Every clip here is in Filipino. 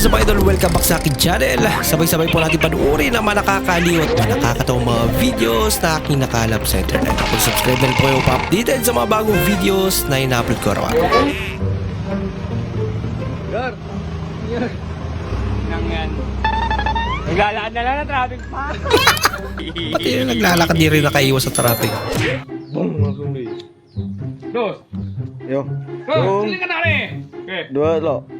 is up idol? Welcome back sa akin channel. Sabay-sabay po natin panuorin ang mga nakakaliw at mga nakakatawang mga videos na aking nakalap sa internet. Kung subscribe na rin po kayo pa-updated sa mga bagong videos na ina-upload ko araw Gar! Yan. Nang yan. Naglalaan na lang ng traffic pa. Pati yung naglalakad di rin nakaiwas sa traffic. Bong! Dos! Yo. Oh, Yung sili ka na rin! Okay. dua lo.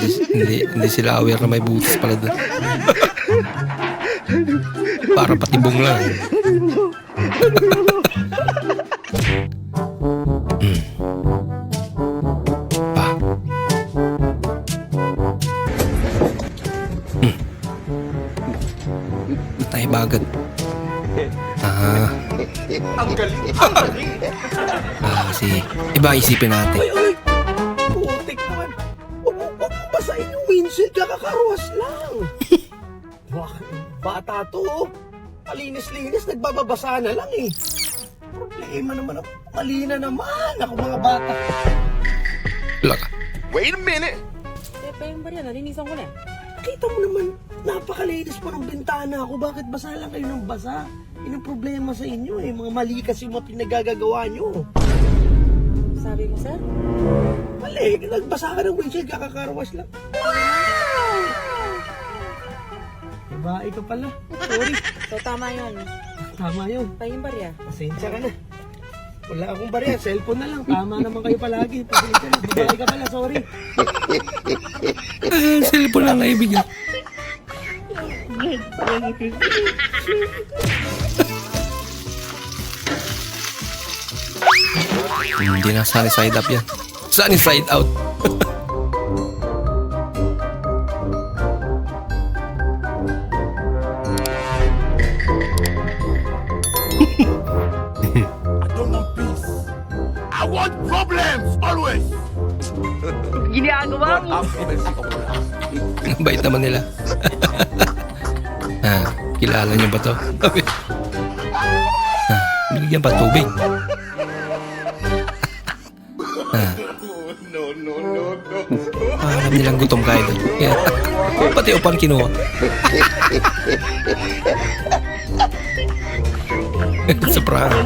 Hindi, hindi, hindi sila aware na may butas pala doon. Para patibong lang. Tay bagat. Ah. Ang galing. Ah, si iba isipin natin. Ay, putik naman. Huwag mo basahin yung windshield, kakakaruwas lang. Wah, bata to. oh. Malinis-linis, nagbababasa na lang eh. Problema naman, ako. mali na naman. Ako mga bata. Wala ka. Eh, pa yung barya, nalinisan ko na. Kita mo naman, napakalinis pa ng bintana ako. Bakit basa lang kayo ng basa? Yun ang problema sa inyo eh. Mga mali kasi yung mga pinagagagawa nyo. Sabi mo, sir? Mali, nagbasa ka ng windshield, kakakaruwas lang. Babae ka pala. Sorry. So, tama yun. Tama yun. Pa yung barya. Pasensya ka na. Wala akong barya, cellphone na lang. Tama naman kayo palagi. Pasensya na. Babae ka pala, sorry. Ah, cellphone lang naibigyan. Hindi na sunny side up yan. Sunny side out. Ang bait naman nila. ah, kilala niyo ba to? ah, binigyan pa tubig. ah. Ah, alam nilang gutom kayo doon. Kaya, pati upan kinuha. Sa prank.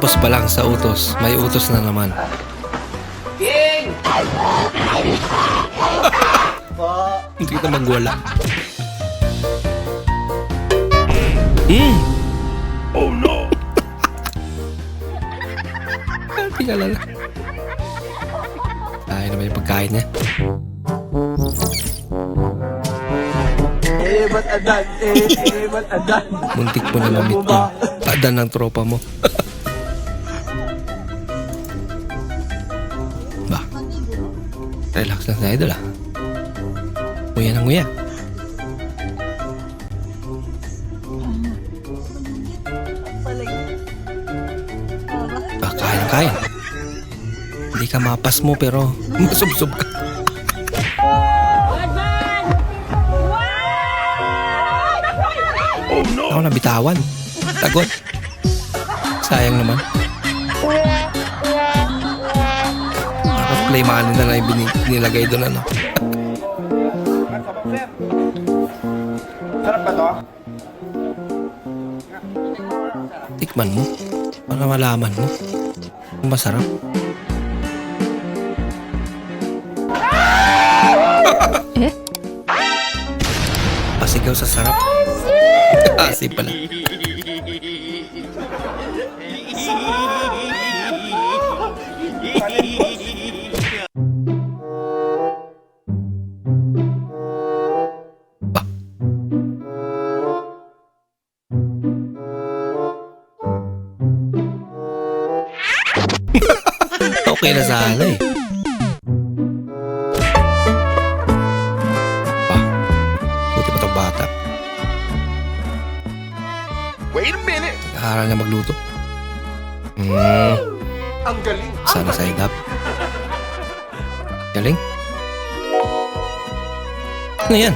Tapos pa lang sa utos, may utos na naman. Hindi kita magwala. Mm. Oh no! Tingala na. Ay naman yung pagkain niya. Eh, ba't adan? Eh, eh, ba't adan? Muntik mo na mamit yung adan ng tropa mo. Sa idol ah. Nguya na nguya. Ah, kaya kaya. Hindi ka mapas mo pero masubsob ka. Ako na bitawan. Tagot. Sayang naman. Play money na lang yung nilagay doon ano. Sarap ba to? Tikman mo. Para malaman mo. Kung masarap. Eh? Pasigaw sa sarap. Asi pala. Okay na sana eh. Pa, buti pa tong bata. Wait a minute. Nag-aaral na magluto. Mm. Ang galing. Sana side up. Galing. Ano yan?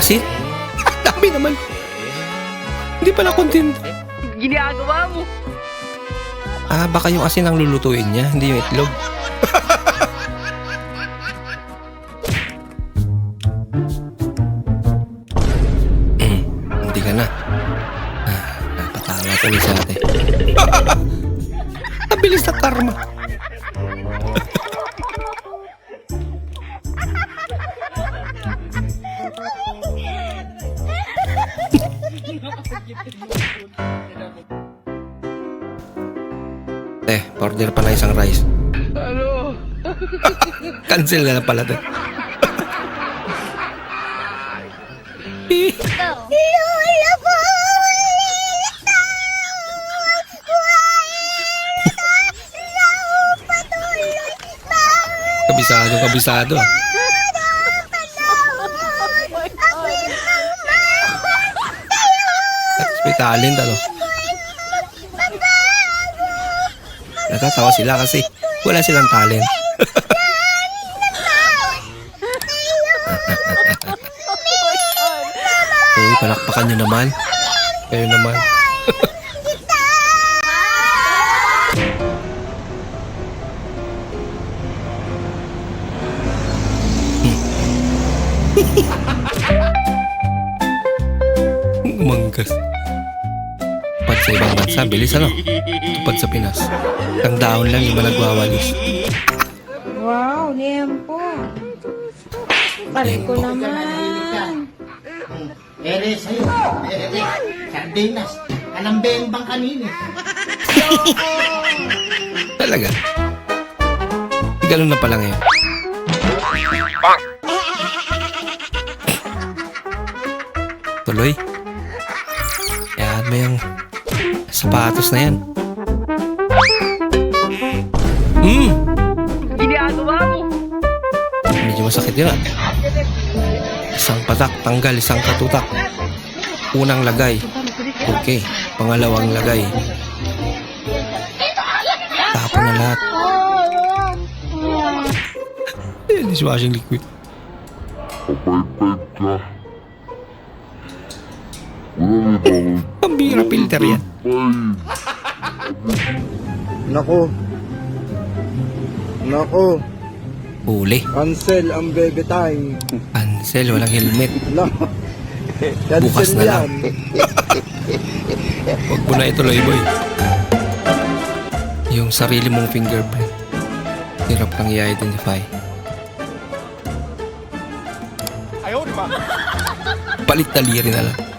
Asin? Dami naman. Hindi pala content. Ginagawa mo. Ah, baka yung asin ang lulutuin niya, hindi yung itlog. Hmm, hindi ka na. Ah, napatawa tuloy sa ate. Ang bilis ng karma. Eh, order pa na isang rice. Ano? Cancel na lang pala to. kabisado, kabisado. May talent ano. Natatawa sila kasi wala silang talent. Uy, palakpakan nyo naman. Kayo naman. Tupad sa ibang bansa, bilis ano? Tupad sa Pinas. Ang daon lang, iba nagwawalis. Wow, lempo. Pare ko naman. Ere sa'yo. Ere. Sardinas. Anong bembang kanina? Talaga. Ganun na pala ngayon. Tuloy. Yan mo yung sapatos na yan. Hmm, Ginagawa mo. medyo masakit yun ah. Isang patak, tanggal, isang katutak. Unang lagay. Okay. Pangalawang lagay. Tapon na lahat. Eh, dishwashing liquid. Pambira filter yan. Nako. Nako, Huli. cancel ang bebe time. Ansel, walang helmet. Cancel Bukas na lang. Huwag mo na ituloy, boy. Yung sarili mong fingerprint. Hirap kang i-identify. Palit taliri na lang.